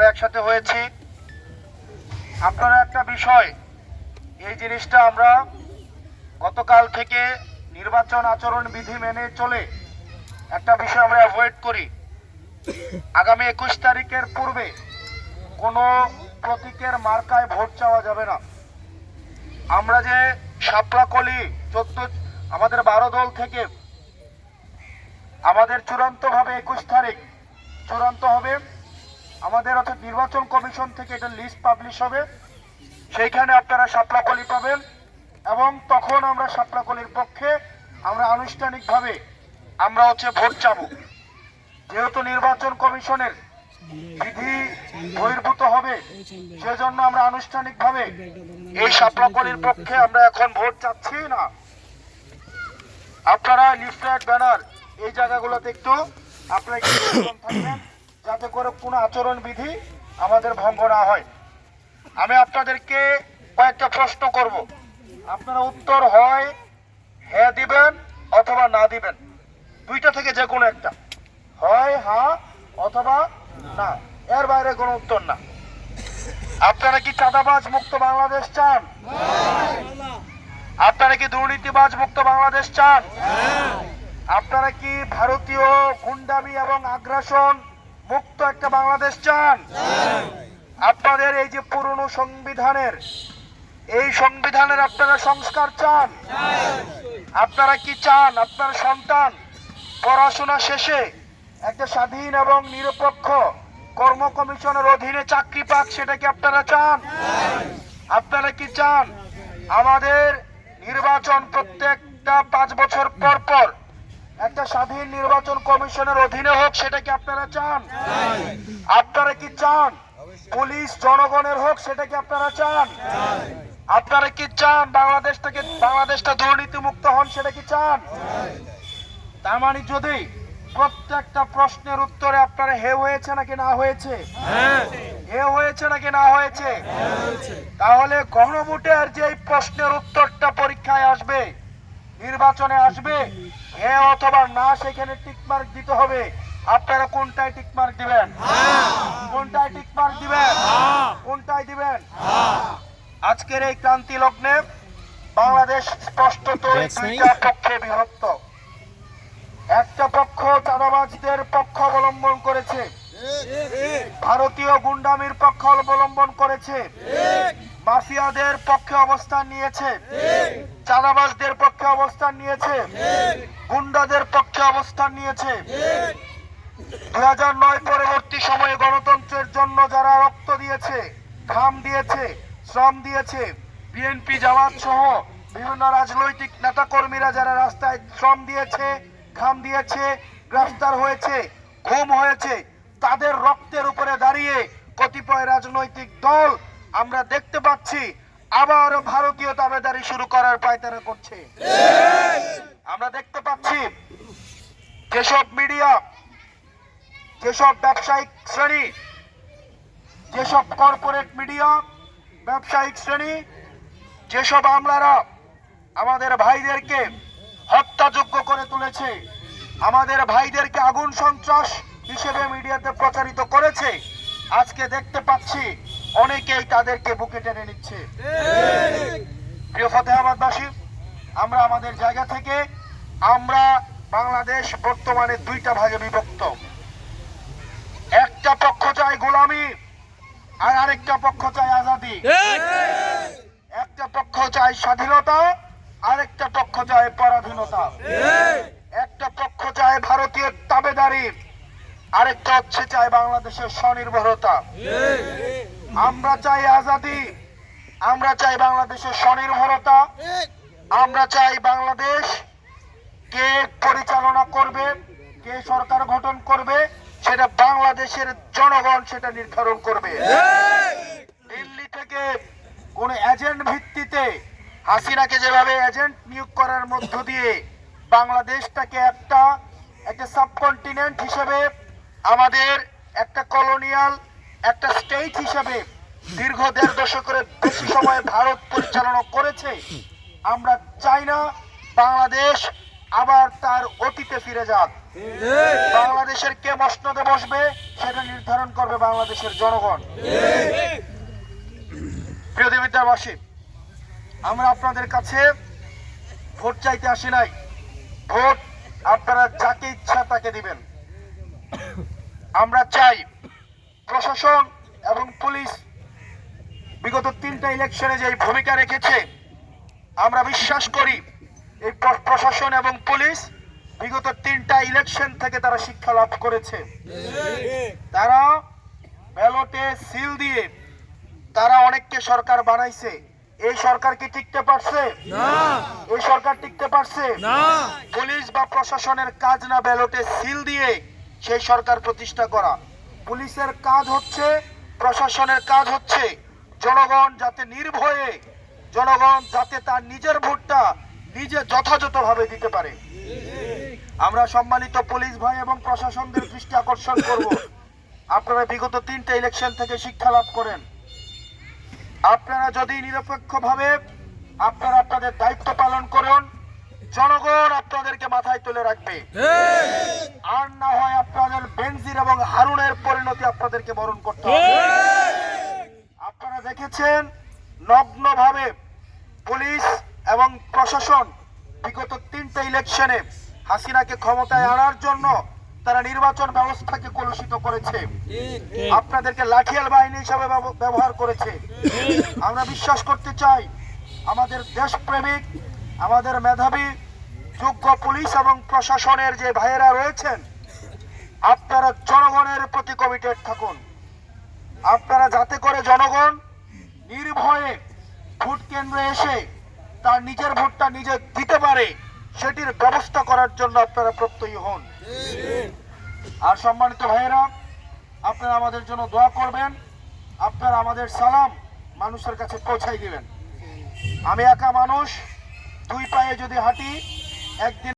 আমরা একসাথে হয়েছি। আপনারা একটা বিষয়, এই জিনিসটা আমরা গতকাল থেকে নির্বাচন আচরণ বিধি মেনে চলে একটা বিষয় আমরা অ্যাভয়েড করি। আগামী একুশ তারিখের পূর্বে কোনো প্রতীকের মার্কায় ভোট চাওয়া যাবে না। আমরা যে শাপলাকলি চোদ্দ, আমাদের বারো দল থেকে আমাদের চূড়ান্তভাবে একুশ তারিখ চূড়ান্ত হবে। আমাদের অর্থাৎ নির্বাচন কমিশন থেকে এটা লিস্ট পাবলিশ হবে। সেইখানে আপনারা শাপলাকলি পাবেন এবং তখন আমরা শাপলাকলির পক্ষে আমরা আনুষ্ঠানিকভাবে আমরা হচ্ছে ভোট চাবো। যেহেতু নির্বাচন কমিশনের বিধি বহির্ভূত হবে, সেজন্য আমরা আনুষ্ঠানিকভাবে এই শাপলাকলির পক্ষে আমরা এখন ভোট চাচ্ছি না। আপনারা লিফলেট, ব্যানার এই জায়গাগুলোতে একটু আপনারা একটু থাকবেন। যাতে করে কোনো আচরণ বিধি আমাদের ভঙ্গ না হয়। আমি আপনাদেরকে কয়েকটা প্রশ্ন করব। আপনারা উত্তর হয় হ্যাঁ দিবেন অথবা না দিবেন। দুইটা থেকে যে কোনো একটা। হয় হ্যাঁ অথবা না। এর বাইরে কোনো উত্তর না। আপনারা কি চাঁদাবাজ মুক্ত বাংলাদেশ চান? আপনারা কি দুর্নীতিবাজ মুক্ত বাংলাদেশ চান? আপনারা কি ভারতীয়, গুন্ডামি এবং আগ্রাসন মুক্ত একটা বাংলাদেশ চান। আপনাদের এই যে পুরনো সংবিধানের, এই সংবিধানের আপনারা সংস্কার চান। আপনারা কি চান? আপনার সন্তান পড়াশোনা শেষে একটা স্বাধীন এবং নিরপেক্ষ কর্ম কমিশনের অধীনে চাকরি পাক, সেটা কি আপনারা চান? আপনারা কি চান? আমাদের নির্বাচন প্রত্যেকটা পাঁচ বছর পর পর একটা স্বাধীন নির্বাচন কমিশনের অধীনে হোক সেটা কি আপনারা চান? আপনারা কি চান? পুলিশ জনগণের হোক সেটা কি আপনারা চান? আপনারা কি চান বাংলাদেশ থেকে বাংলাদেশটা দুর্নীতি মুক্ত হন সেটা কি চান? তার মানে যদি প্রত্যেকটা প্রশ্নের উত্তরে আপনারা হে হয়েছে নাকি না হয়েছে? হে হয়েছে নাকি না হয়েছে? তাহলে গণভোটের যে প্রশ্নের উত্তরটা পরীক্ষায় আসবে নির্বাচনে আসবে। হে অথবা না সেখানে টিকমার্ক দিতে হবে। আপনারা কোনটায় টিকমার্ক দিবেন? কোনটায় টিকমার্ক দিবেন? কোনটায় দিবেন? আজকের এই ক্রান্তি লগ্নে বাংলাদেশ স্পষ্টত দুইটা পক্ষে বিভক্ত। একটা পক্ষ চাঁদাবাজদের পক্ষ অবলম্বন করেছে। ভারতীয় গুন্ডামির পক্ষ অবলম্বন করেছে। মাফিয়াদের পক্ষে অবস্থান নিয়েছে। চাঁদাবাজদের পক্ষে অবস্থান নিয়েছে। গুন্ডাদের পক্ষে অবস্থান নিয়েছে। দুই হাজার নয় পরবর্তী সময়ে গণতন্ত্রের জন্য যারা রক্ত দিয়েছে, ঘাম দিয়েছে, শ্রম দিয়েছে বিএনপি জামাত সহ বিভিন্ন রাজনৈতিক নেতাকর্মীরা যারা রাস্তায় শ্রম দিয়েছে, ঘাম দিয়েছে, গ্রেফতার হয়েছে ঘুম হয়েছে, তাদের রক্তের উপরে দাঁড়িয়ে কতিপয় রাজনৈতিক দল আমরা দেখতে পাচ্ছি আবার ভারতীয় দাবেদারি শুরু করার পায়তারা করছে। আমরা দেখতে পাচ্ছি যেসব মিডিয়া, যেসব ব্যবসায়িক শ্রেণি, যেসব কর্পোরেট মিডিয়া, ব্যবসায়িক শ্রেণি, যেসব আমলারা আমাদের ভাইদেরকে হত্যাযোগ্য করে তুলেছে, আমাদের ভাইদেরকে আগুন সন্ত্রাস হিসেবে মিডিয়াতে প্রচারিত করেছে, আজকে দেখতে পাচ্ছি অনেকেই তাদেরকে বুকে টেনে নিচ্ছে। প্রিয় ফতেহাবাদবাসী আমরা আমাদের জায়গা থেকে আমরা বাংলাদেশ বর্তমানে দুইটা ভাগে বিভক্ত। একটা পক্ষ চায় গোলামি আর আরেকটা পক্ষ চায় আজাদি। একটা পক্ষ চায় স্বাধীনতা আরেকটা পক্ষ চায় পরাধীনতা। একটা পক্ষ চায় ভারতীয় তাবেদারি আরেকটা হচ্ছে চায় বাংলাদেশের স্বনির্ভরতা। আমরা চাই আজাদি, আমরা চাই বাংলাদেশের স্বনির্ভরতা, আমরা চাই বাংলাদেশ কে পরিচালনা করবে, কে সরকার গঠন করবে, সেটা বাংলাদেশের জনগণ সেটা নির্ধারণ করবে। দিল্লি থেকে কোন এজেন্ট ভিত্তিতে হাসিনাকে যেভাবে এজেন্ট নিয়োগ করার মধ্য দিয়ে বাংলাদেশটাকে একটা একটা সাবকন্টিনেন্ট হিসেবে আমাদের একটা কলোনিয়াল একটা স্টেট হিসাবে দীর্ঘ দেড় দশকের বেশি সময় ভারত পরিচালনা করেছে। আমরা চাই না বাংলাদেশ আবার তার অতীতে ফিরে যাক। বাংলাদেশের কে মসনদে বসবে সেটা নির্ধারণ করবে বাংলাদেশের জনগণ। প্রিয় দেবিদ্যাবাসী, আমরা আপনাদের কাছে ভোট চাইতে আসি নাই। ভোট আপনারা যাকে ইচ্ছা তাকে দিবেন। আমরা চাই প্রশাসন এবং পুলিশ বিগত তিনটা ইলেকশনে যে ভূমিকা রেখেছে আমরা বিশ্বাস করি এই প্রশাসন এবং পুলিশ বিগত তিনটা ইলেকশন থেকে তারা শিক্ষা লাভ করেছে। তারা ব্যালটে সিল দিয়ে তারা অনেককে সরকার বানাইছে। এই সরকার কি টিকতে পারছে? এই সরকার টিকতে পারছে? পুলিশ বা প্রশাসনের কাজ না ব্যালটে সিল দিয়ে সেই সরকার প্রতিষ্ঠা করা। পুলিশের কাজ হচ্ছে, প্রশাসনের কাজ হচ্ছে জনগণ যাতে নির্ভয়ে, জনগণ যাতে তার নিজের ভোটটা নিজে যথাযথভাবে দিতে পারে। আমরা সম্মানিত পুলিশ ভাই এবং প্রশাসনদের দৃষ্টি আকর্ষণ করব। আপনারা বিগত তিনটা ইলেকশন থেকে শিক্ষা লাভ করেন। আপনারা যদি নিরপেক্ষভাবে আপনারা আপনাদের দায়িত্ব পালন করুন জনগণ আপনাদেরকে মাথায় তুলে রাখবে। আর না হয় আপনাদের বেনজির এবং হারুনের পরিণতি আপনাদেরকে বরণ করতে হবে। আপনারা দেখেছেন নগ্নভাবে পুলিশ এবং প্রশাসন বিগত তিনটা ইলেকশনে হাসিনাকে ক্ষমতায় আনার জন্য তারা নির্বাচন ব্যবস্থাকে কলুষিত করেছে। আপনাদেরকে লাঠিয়াল বাহিনী হিসাবে ব্যব- ব্যবহার করেছে। আমরা বিশ্বাস করতে চাই আমাদের দেশপ্রেমিক আমাদের মেধাবী যোগ্য পুলিশ এবং প্রশাসনের যে ভাইয়েরা রয়েছেন, আপনারা জনগণের প্রতি কমিটেড থাকুন। আপনারা যাতে করে জনগণ নির্ভয়ে ভোট কেন্দ্রে এসে তার নিজের ভোটটা নিজে দিতে পারে, সেটির ব্যবস্থা করার জন্য আপনারা প্রত্যয়ী হন। আর সম্মানিত ভাইয়েরা, আপনারা আমাদের জন্য দোয়া করবেন। আপনারা আমাদের সালাম মানুষের কাছে পৌঁছাই দিবেন। আমি একা মানুষ দুই পায়ে যদি হাঁটি একদিন